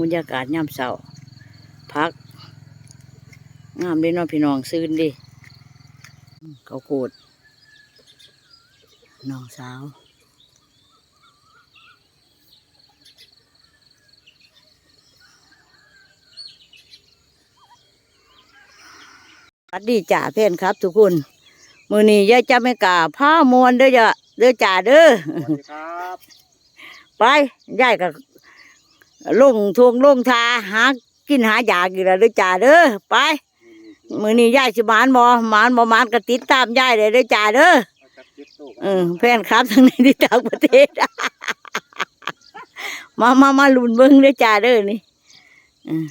บรรยากาศยามเช้าพัก งามเลยเนาะพี่น้องซื่นดิเขาโกดน้องสาวสวัสดีจ่าเพื่อนครับ ทุกคนมือนี้ยายจะไม่กล้าผ้ามวนเด้อจ้ะเด้อจ่าเด้อสวัสดีครับไปยายก็ ลงทวงลงทาหากินหาอยากอยู่แล้วเด้อจ่าเด้อไปมือนี้ยายสิหมานบ่หมานบ่หมานก็ติดตามยายเลยเด้อจ่าเด้อจับเจ็บตู้เออแฟนครับทั้งในที่ต่างประเทศ มามามาลุ้นเบิ่งเด้อจ่าเด้อนี่เออ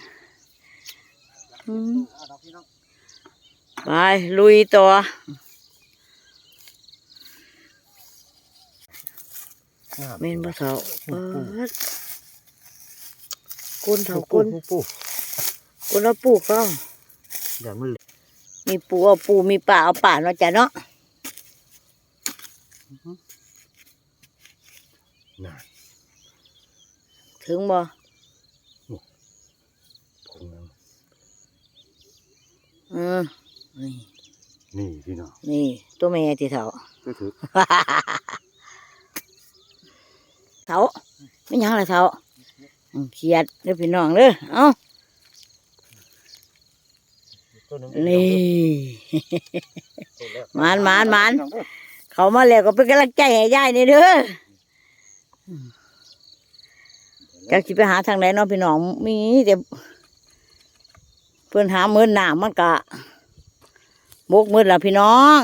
อืมเอาดอกพี่น้องไปลุยต่อเมนบ่เฒ่าเปิด กุนเฒ่ากุนปูปูกุนเอาปูก็เดี๋ยวมันมีปูเอาปูมีป่าเอาป่าเนาะจ้ะเนาะน่ะถึงบ่ผงนึงเออนี่นี่พี่น้องนี่ตัวแม่ที่เฒ่าก็ถือเฒ่าไม่หยังละเฒ่าอืม เครียดเด้อพี่น้องเด้อเอ้าตัวหนึงนี่ตัวแรกหมานหมานหมานพี่องเด้อเขามาแล้วก็เป็นกำลังใจให้ยายนี่เด้อจักสิไปหาทางไหนเนาะพี่น้องมีแต่เพื่อนหาเมื่นหนามันกะบกมืดละพี่น้อง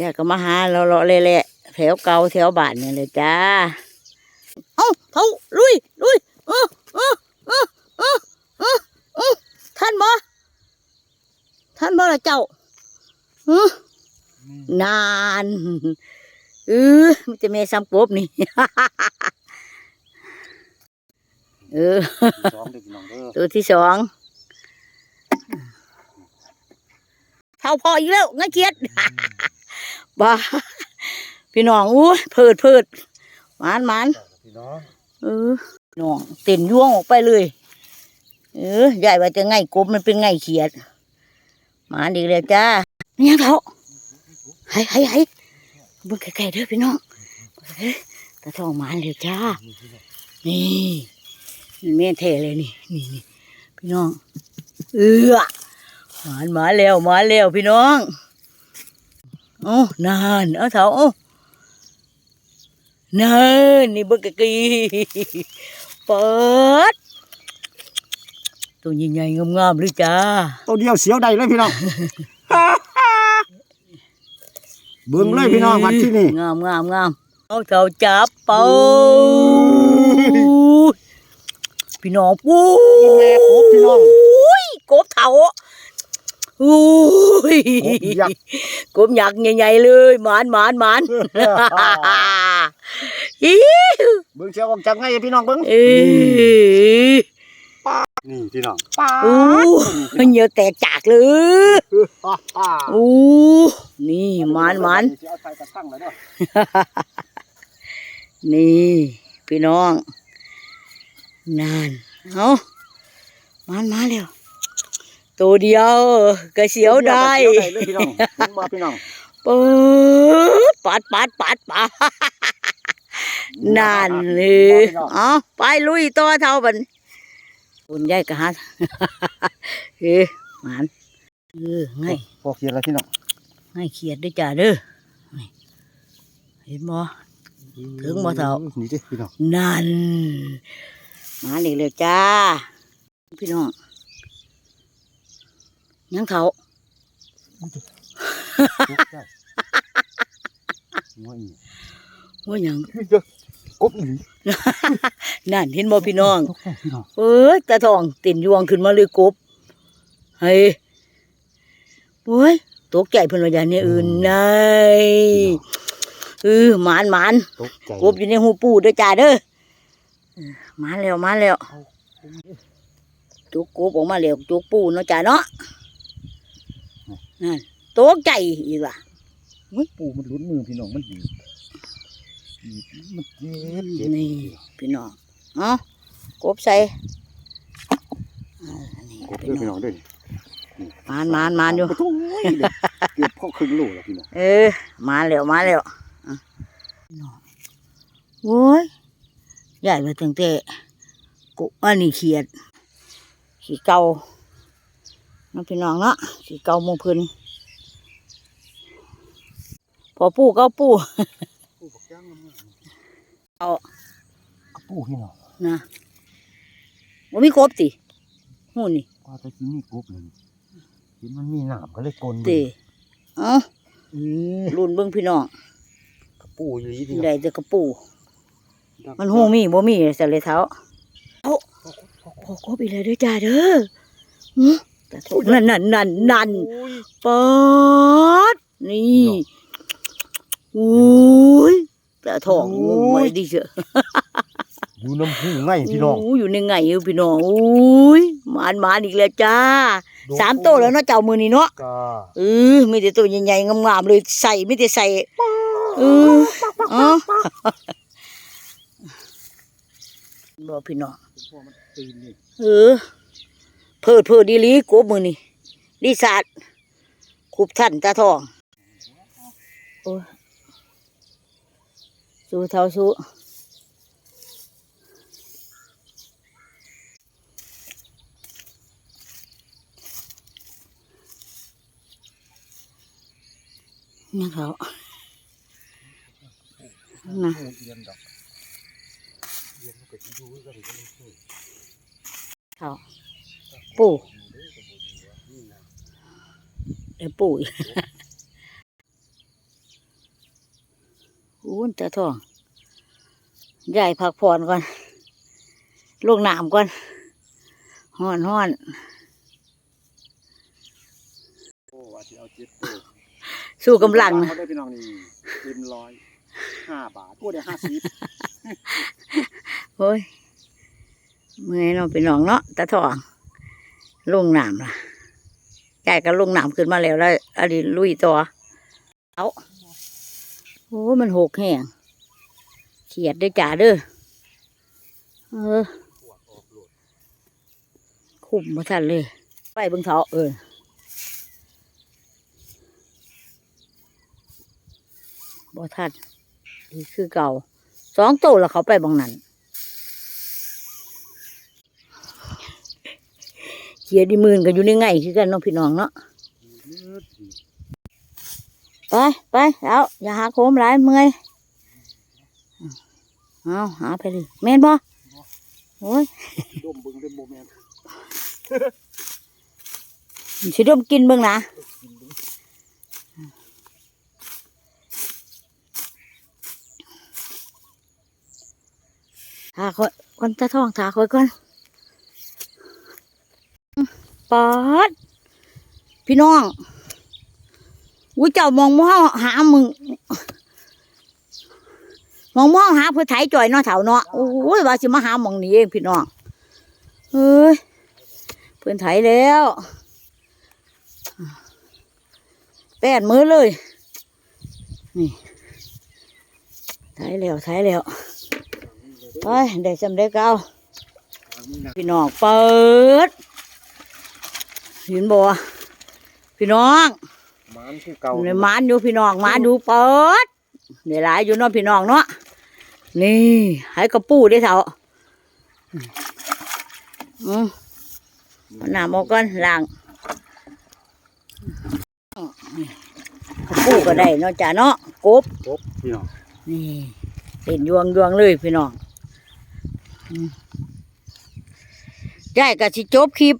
ยายก็มาหาเราเลาะๆเละๆแถวเก่าแถวบ้านนี่เลยจ้าเอ้าเท่าลุยลุยเออเออเออเออเออเออท่านบ่ท่านบ่ละเจ้าฮะนานเออมันจะเมซ้ำกบนี่เออสองเด็กพี่น้องเด้อตัวที่สองเท่าพออีกแล้วง่ายเกียดบ้า พี่น้องอู้ยเพิดเพิดหมานหมานพี่น้องเออพี่น้องเต็นย่วงออกไปเลย เออใหญ่ว่าจะง่ายกบมันเป็นง่ายเขียดหมานอีกแล้วจ้าไม่ยังเท่าให้ให้ให้เบิ่งไกลๆเด้อพี่น้องเฮ้ยตะทองหมานเลยจ้า นี่นี่แม่นเทเลยนี่นี่นี่พี่น้อง เอือหมานมาแล้วมาแล้วพี่น้องโอ้นาน เอาเถาโอ้ นานนี่เบิกกะกีเปิด ตัวใหญ่ๆงามๆเลยจ้า ตัวเดียวเสียวใดเลยพี่น้อง เบิ่งเลยพี่น้องวัดที่นี่ งามงามงามเอาเถาจับเป่าพี่น้องปูแม่ครบพี่น้องอุ้ยกบเถาอุ้ยกบยักษ์กบยักษ์ใหญ่ๆเลยหมานหมานหมานอี เบิ่งเสียวออกจากไงพี่น้องเบิ่งเอ้ยนี่พี่น้องอู้เหนียวแตกจากเลยอู้นี่หมานหมานสิเอาใส่กระชังแล้วเด้อนี่พี่น้องนั่นเอามันมาแล้วตัวเดียวกระเสียวได้เสียวได้เลยพี่น้องเบิ่งบ่พี่น้องเปิดปัดปัดปัด ปัดนั่นเลยเอาไปลุยต่อเท่าบันคุณยายกะฮัดเฮ้หมันเออไงพอเขียนแล้วพี่น้องไงเขียดด้วยจ้าเด้อนี่เห็นบ่ถึงบ่เฒ่านี่เด้พี่น้องนั่นมาอีกแล้วจ้า พี่น้องยังเขาว่าอี ว่าหยังกบอีหลีนั่นเห็นบ่พี่น้องตกใจพี่น้อง เอ้ยตาทองติ่นยวงขึ้นมาเลยกบเฮ้ยโอ้ยตกใจเพิ่นว่าอย่างนี้อื่นไงเออหมานหมานตกใจกบอยู่ในหูปูเด้อจ้าเด้อเออมาแล้วมาแล้วจุกกบออกมาแล้วจุกปูเนาะจ้าเนาะนั่นตกใจอีกว่ะเฮ้ยปูมันลุ้นมือพี่น้องมันดีอีก มันเจ็บเจ็บนี่พี่น้องเนาะกบใส่อ่านี่กบพี่เด้อพี่น้น้อองงเด้อมานมานมานอยู่โอ้ยเด็กเกือบพ่อครึ่งโลแล้วพี่น้องเออมาแล้วมาแล้วอะพี่น้องโอ้ยใหญ่มาตั้งแต่กุอันนี้เขียดขี่เก่าน้องพี่น้องเนาะขี่เก่าหมงพื้นพอปู่ก็ปู่ ปูบักย่างงามเอาๆปูพี่น้องนะว่ามีกบติหูนี่ว่าแต่ที่มีกบเลยเห็นมันมีหนามก็เลยกลนติเอ้าเอ้ยรุ่นเบิ่งพี่น้องปูอยู่นี่พี่น้องได้แต่กระปู มันหูมีบ่มีใส่เลยเท้าเอาขอกบอีกแล้วเด้อจ้าเด้อหึแต่โถนั่นนั่นนั่นนั่นโอ้ยปอดนี่ อุ้ยแต่ทองงงไว้ดิเชอะอยู่น้ำหูไงพี่น้องโยอยู่ในไงอยู่พี่น้องอุ้ยหมานหมานอีกแล้วจ้าสามโตวแล้วเนาะเจ้ามือนี่เนาะกาเออมีแต่ตัวใหญ่ๆงามๆเลยใส่ไม่ได้ใส่เออเอ๋อบ่พี่น้องพ่อมันตีนนี่เออเพิดเพิดดีหลีกบมือนี่ดีศาสตร์คุบท่านตาทอง โอ้ย สู้เท่าสู้นี่เขานะปูเอียนดอกเอียนมันก็สิอยู่กันก็เลยเขาปู่เดี๋ยวปู่ อีกอู้นตาทองยายพักผ่อนก่อนลงน้ำก่อนห้อนห้อนโอ้ว่าสิเอาเจ็ดปูสู้กำลังนะเขาได้พี่น้องนี่เต็มร้อยห้าบาทพูดได้ห้าสิบโอ้ยเมื่อยเนาะเป็นน้องเนาะตาทองลงน้ำล่ะยายก็ลงน้ำขึ้นมาแล้วแล้วอันนี้ลุยต่อเอา โอ้มันหกแห้งเขียดด้อจ่าเด้อเออคุมมาทันเลย ไปเบิ่งเถาเออบ่ทันนี่คือเก่าสองโตวแล้วเขาไปบางนั้นเขียดีมื่นก็อยู่ในไงคือกันเนาะพี่น้องเนาะ ไปไปแล้วอย่าหาโคมหลายเมื่อยเอาหาไปเลยแม่นบ่โอ้ยดมเบิ่งเล่นโมแมนสิดมกินเบิ่งนะถาคอยก่อนตาทองถาคอยก่อนปอดพี่น้อง อุ้ยเจ้ามองมองหามึงมองมองหาเพื่อไถจ่อยเนาะเถาเนาะโอ้ยว่าสิมาหามองนี้เองพี่น้องเฮ้ยเพื่อนไถแล้วแปดมือเลย นี่ไถแล้วไถแล้วไปได้จำได้เก้าพี่น้องเปิดเห็นบ่พี่น้อง มันคือเก่าในมานอยู่พี่น้องมาดูเปิดเดี๋ยวหลายอยู่เนาะพี่น้องเนาะนี่ให้กระปูได้อเถอะอืมเอาน้ำออกก่อนล้างกระปูก็ได้เนาะจ้ะเนาะกบครบพี่น้องนี่เต้นยวงยวงเลยพี่น้องอืมยายก็สิจบคลิป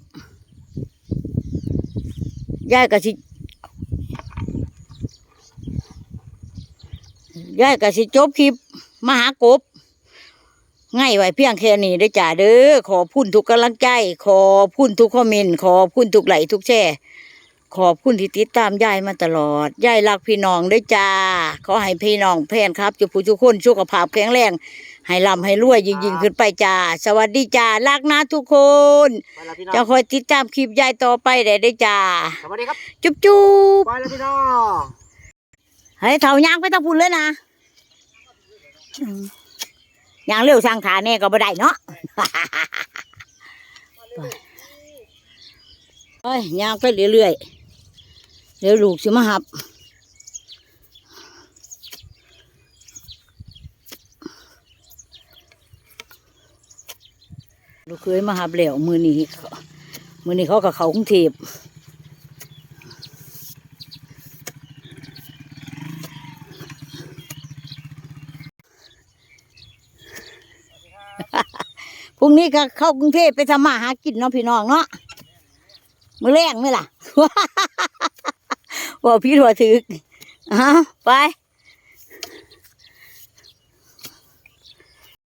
ยายก็สิ ยายก็สิจบคลิปมาหากบง่ายไว้เพียงแค่นี้เด้อจ้าเด้อขอพุ่นทุกกำลังใจ ขอพุ่นทุกคอมเมนต์ขอพุ่นทุกไหลค์ทุกแช่ขอบคุณที่ติดตามยายมาตลอดยายรักพี่น้องด้วยจ้า ขอให้พี่น้องแพนครับจุผู้ทุกคนสุขภาพแข็งแรง ให้ร่ำให้รวยยิ่งๆขึ้นไปจ้า สวัสดีจ้ารักนะทุกคน ไปแล้วพี่น้องจะคอยติดตามคลิปยายต่อไปได้ได้อจ้า สวัสดีครับจุ๊บจุ๊บไปแล้วพี่น้อง ให้เถายางไปตะพุนเลยนะ ย่างเร็วสร้างขาแน่ก็บ่ได้เนาะไปย่างไปเรื่อยๆเดี๋ยวลูกสิมาหับลูกเคยมาหับแล้วมือนี้มือนี้เขากับเขากรุงเทพ พรุ่งนี้ก็เข้ากรุงเทพไปทำมาหากินเนาะพี่น้องเนาะมือแรงไหมล่ะว่าพี่ถั่วถึกอ้าวไป